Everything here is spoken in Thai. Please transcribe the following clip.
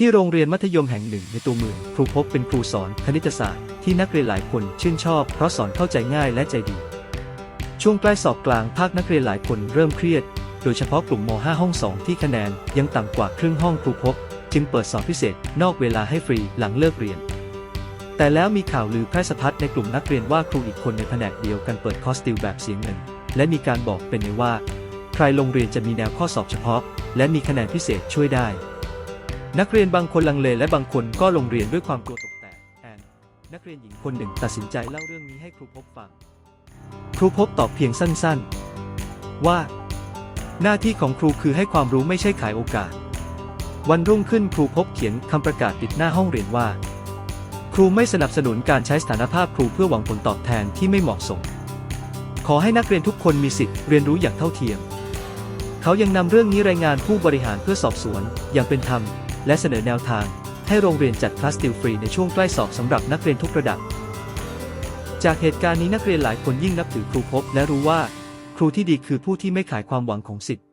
ที่โรงเรียนมัธยมแห่งหนึ่งในตัวเมืองครูพบเป็นครูสอนคณิตศาสตร์ที่นักเรียนหลายคนชื่นชอบเพราะสอนเข้าใจง่ายและใจดี ช่วงใกล้สอบกลางภาคนักเรียนหลายคนเริ่มเครียด โดยเฉพาะกลุ่มม .5 ห้อง 2 ที่คะแนนยังต่ำกว่าครึ่งห้องครูพบ จึงเปิดสอนพิเศษนอกเวลาให้ฟรีหลังเลิกเรียน แต่แล้วมีข่าวลือแพร่สะพัดในกลุ่มนักเรียนว่าครูอีกคนในแผนกเดียวกันเปิดคอร์สติวแบบเสียเงิน และมีการบอกเป็นในว่า ใครโรงเรียนจะมีแนวข้อสอบเฉพาะ และมีคะแนนพิเศษช่วยได้ นักเรียนบางคนลังเลและบางคนก็ลงเรียนด้วยความกลัวตกแตกแอนนักเรียนหญิงคนหนึ่งตัดสินใจเล่าเรื่องนี้ให้ครูพบฟัง ครูพบตอบเพียงสั้นๆ ว่า หน้าที่ของครูคือให้ความรู้ไม่ใช่ขายโอกาส วันรุ่งขึ้นครูพบเขียนคำประกาศติดหน้าห้องเรียนว่า ครูไม่สนับสนุนการใช้สถานภาพครูเพื่อหวังผลตอบแทนที่ไม่เหมาะสม ขอให้นักเรียนทุกคนมีสิทธิ์เรียนรู้อย่างเท่าเทียม เขายังนำเรื่องนี้รายงานผู้บริหารเพื่อสอบสวน อย่างเป็นธรรม และเสนอแนวทาง ให้โรงเรียนจัดคลาสติวฟรีในช่วงใกล้สอบสำหรับนักเรียนทุกระดับ จากเหตุการณ์นี้นักเรียนหลายคนยิ่งนับถือครูพบและรู้ว่า ครูที่ดีคือผู้ที่ไม่ขายความหวังของสิทธิ